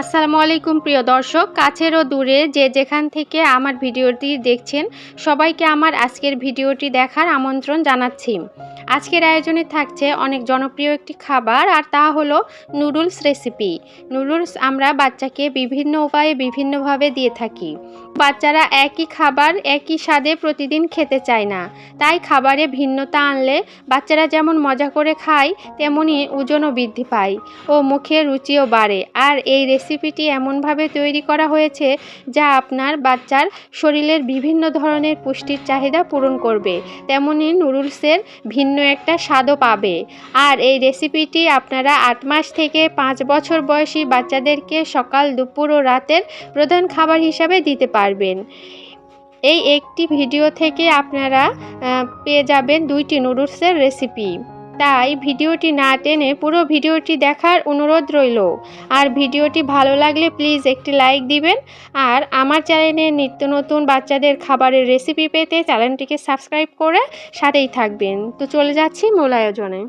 আসসালামু আলাইকুম, প্রিয় দর্শক। কাছের ও দূরে যে যেখান থেকে আমার ভিডিওটি দেখছেন, সবাইকে আমার আজকের ভিডিওটি দেখার আমন্ত্রণ জানাচ্ছি। আজকের আয়োজনে থাকছে অনেক জনপ্রিয় একটি খাবার, আর তা হলো নুডলস রেসিপি। নুডলস আমরা বাচ্চাকে বিভিন্ন উপায়ে বিভিন্নভাবে দিয়ে থাকি। বাচ্চারা একই খাবার, একই স্বাদে প্রতিদিন খেতে চায় না। তাই খাবারে ভিন্নতা আনলে বাচ্চারা যেমন মজা করে খায়, তেমনি ওজনও বৃদ্ধি পায় ও মুখে রুচিও বাড়ে। আর এই রেসিপিটি এমনভাবে তৈরি করা হয়েছে যা আপনার বাচ্চার শরীরের বিভিন্ন ধরনের পুষ্টির চাহিদা পূরণ করবে। তেমনই নুডলসের ভিন্ন একটা স্বাদও পাবে। আর এই রেসিপিটি আপনারা আট মাস থেকে পাঁচ বছর বয়সী বাচ্চাদেরকে সকাল, দুপুর ও রাতের প্রধান খাবার হিসাবে দিতে পারবেন। এই একটি ভিডিও থেকে আপনারা পেয়ে যাবেন দুইটি নুডলসের রেসিপি। তাই ভিডিওটি না টেনে পুরো ভিডিওটি দেখার অনুরোধ রইল। আর ভিডিওটি ভালো লাগলে প্লিজ একটি লাইক দিবেন। আর আমার চ্যানেলে নিত্য নতুন বাচ্চাদের খাবারের রেসিপি পেতে চ্যানেলটিকে সাবস্ক্রাইব করে সাথেই থাকবেন। তো চলে যাচ্ছি মূল আয়োজনে।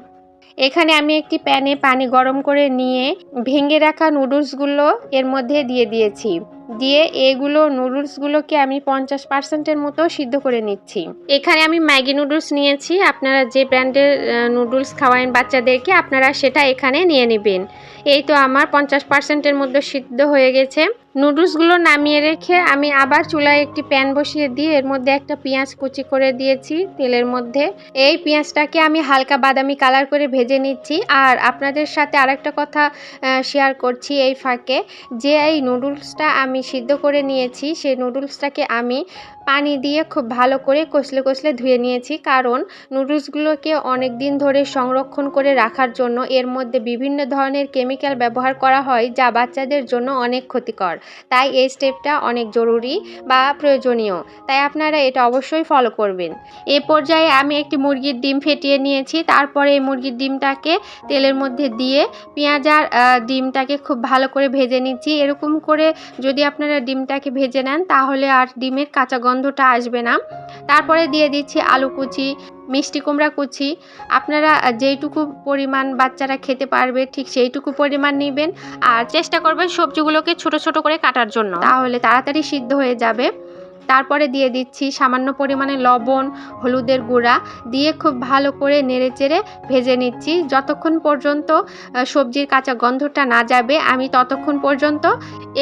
এখানে আমি একটি প্যানে পানি গরম করে নিয়ে ভেঙে রাখা নুডলসগুলো এর মধ্যে দিয়ে দিয়েছি। দিয়ে এগুলো নুডলসগুলোকে আমি পঞ্চাশ পার্সেন্টের মতো সিদ্ধ করে নিচ্ছি। এখানে আমি ম্যাগি নুডলস নিয়েছি। আপনারা যে ব্র্যান্ডের নুডলস খাওয়ান বাচ্চাদেরকে, আপনারা সেটা এখানে নিয়ে নেবেন। এই তো আমার পঞ্চাশ পার্সেন্টের মধ্যে সিদ্ধ হয়ে গেছে। নুডলসগুলো নামিয়ে রেখে আমি আবার চুলায় একটি প্যান বসিয়ে দিয়ে এর মধ্যে একটা পেঁয়াজ কুচি করে দিয়েছি তেলের মধ্যে। এই পেঁয়াজটাকে আমি হালকা বাদামি কালার করে ভেজে নিচ্ছি। আর আপনাদের সাথে আরেকটা কথা শেয়ার করছি এই ফাঁকে, যে এই নুডলসটা আমি সিদ্ধ করে নিয়েছি, সেই নুডলসটাকে আমি পানি দিয়ে খুব ভালো করে কষলে কষলে ধুয়ে নিয়েছি। কারণ নুডলসগুলোকে অনেক দিন ধরে সংরক্ষণ করে রাখার জন্য এর মধ্যে বিভিন্ন ধরনের কেমিক্যাল ব্যবহার করা হয়, যা বাচ্চাদের জন্য অনেক ক্ষতিকর। তাই এই স্টেপটা অনেক জরুরি বা প্রয়োজনীয়। তাই আপনারা এটা অবশ্যই ফলো করবেন। এ পর্যায়ে আমি একটি মুরগির ডিম ফেটিয়ে নিয়েছি। তারপরে এই মুরগির ডিমটাকে তেলের মধ্যে দিয়ে পেঁয়াজ আর ডিমটাকে খুব ভালো করে ভেজে নিচ্ছি। এরকম করে যদি আপনারা ডিমটাকে ভেজে নেন, তাহলে আর ডিমের কাঁচা গন্ধটা আসবে না। তারপরে দিয়ে দিচ্ছি আলু কুচি মিষ্টি কুমড়া কুচি, আপনারা যেইটুকু পরিমাণ বাচ্চারা খেতে পারবে, ঠিক সেইটুকু পরিমাণ নেবেন আর চেষ্টা করবেন সবজিগুলোকে ছোট ছোট করে কাটার জন্য। তাহলে তাড়াতাড়ি সিদ্ধ হয়ে যাবে। তারপরে দিয়ে দিচ্ছি সামান্য পরিমাণে লবণ, হলুদের গুঁড়া দিয়ে খুব ভালো করে নেড়ে চেড়ে ভেজে নিচ্ছি। যতক্ষণ পর্যন্ত সবজির কাঁচা গন্ধটা না যাবে, আমি ততক্ষণ পর্যন্ত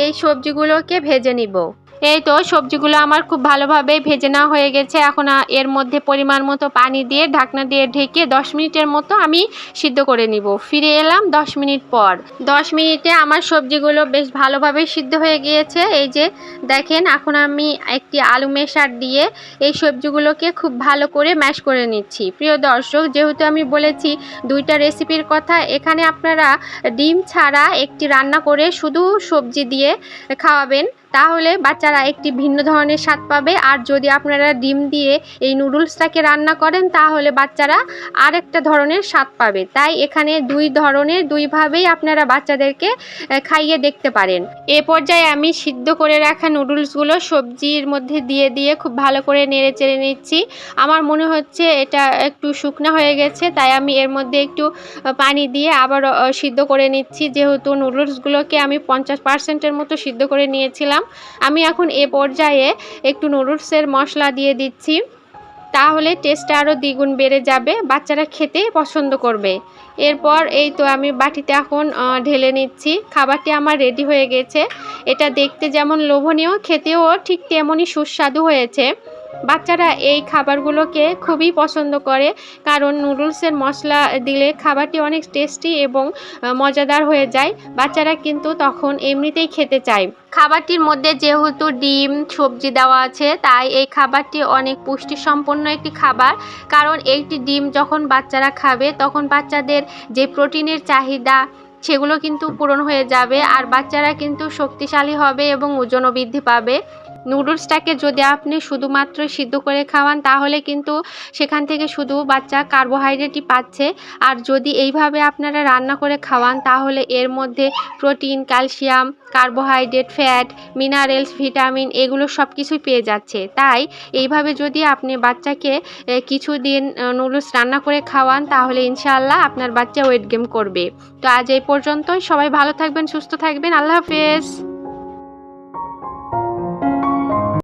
এই সবজিগুলোকে ভেজে নিব। এই তো সবজিগুলো আমার খুব ভালোভাবে ভেজে নেওয়া হয়ে গেছে। এখন এর মধ্যে পরিমাণ মতো পানি দিয়ে ঢাকনা দিয়ে ঢেকে দশ মিনিটের মতো আমি সিদ্ধ করে নিব। ফিরে এলাম দশ মিনিট পর। দশ মিনিটে আমার সবজিগুলো বেশ ভালোভাবে সিদ্ধ হয়ে গিয়েছে। এই যে দেখেন, এখন আমি একটি আলু মেশার দিয়ে এই সবজিগুলোকে খুব ভালো করে ম্যাশ করে নিচ্ছি। প্রিয় দর্শক, যেহেতু আমি বলেছি দুইটা রেসিপির কথা, এখানে আপনারা ডিম ছাড়া একটি রান্না করে শুধু সবজি দিয়ে খাওয়াবেন। তাহলে বাচ্চারা একটি ভিন্ন ধরনের স্বাদ পাবে। আর যদি আপনারা ডিম দিয়ে এই নুডলসটাকে রান্না করেন, তাহলে বাচ্চারা আরেকটা ধরনের স্বাদ পাবে। তাই এখানে দুই ধরনের, দুইভাবেই আপনারা বাচ্চাদেরকে খাইয়ে দেখতে পারেন। এ পর্যায়ে আমি সিদ্ধ করে রাখা নুডলসগুলো সবজির মধ্যে দিয়ে দিয়ে খুব ভালো করে নেড়ে চেড়ে নিচ্ছি। আমার মনে হচ্ছে এটা একটু শুকনো হয়ে গেছে, তাই আমি এর মধ্যে একটু পানি দিয়ে আবার সিদ্ধ করে নিচ্ছি। যেহেতু নুডলসগুলোকে আমি পঞ্চাশ পার্সেন্টের মতো সিদ্ধ করে নিয়েছিলাম আমি এখন এ পর্যায়ে একটু নুডলসের মশলা দিয়ে দিচ্ছি। তাহলে টেস্টটা আরও দ্বিগুণ বেড়ে যাবে, বাচ্চারা খেতে পছন্দ করবে। এরপর এই তো আমি বাটিতে এখন ঢেলে নিচ্ছি। খাবারটি আমার রেডি হয়ে গেছে। এটা দেখতে যেমন লোভনীয়, খেতেও ঠিক তেমনই সুস্বাদু হয়েছে। বাচ্চারা এই খাবারগুলোকে খুবই পছন্দ করে, কারণ নুডলসের মশলা দিলে খাবারটি অনেক টেস্টি এবং মজাদার হয়ে যায়। বাচ্চারা কিন্তু তখন এমনিতেই খেতে চায়। খাবারটির মধ্যে যেহেতু ডিম, সবজি দেওয়া আছে, তাই এই খাবারটি অনেক পুষ্টি সম্পন্ন একটি খাবার। কারণ এইটি ডিম যখন বাচ্চারা খাবে, তখন বাচ্চাদের যে প্রোটিনের চাহিদা সেগুলো কিন্তু পূরণ হয়ে যাবে আর বাচ্চারা কিন্তু শক্তিশালী হবে এবং ওজনও বৃদ্ধি পাবে। নুডলসটাকে যদি আপনি শুধুমাত্র সিদ্ধ করে খাওয়ান, তাহলে কিন্তু সেখান থেকে শুধু বাচ্চা কার্বোহাইড্রেটই পাচ্ছে। আর যদি এইভাবে আপনারা রান্না করে খাওয়ান, তাহলে এর মধ্যে protein, calcium carbohydrate, fat, minerals, vitamin এগুলো সব কিছুই পেয়ে যাচ্ছে। তাই এইভাবে যদি আপনি বাচ্চাকে কিছু কিছুদিন নুডলস রান্না করে খাওয়ান, তাহলে ইনশাআল্লাহ আপনার বাচ্চা ওয়েট গেম করবে। তো আজ এই পর্যন্তই। সবাই ভালো থাকবেন, সুস্থ থাকবেন। আল্লাহ হাফেজ।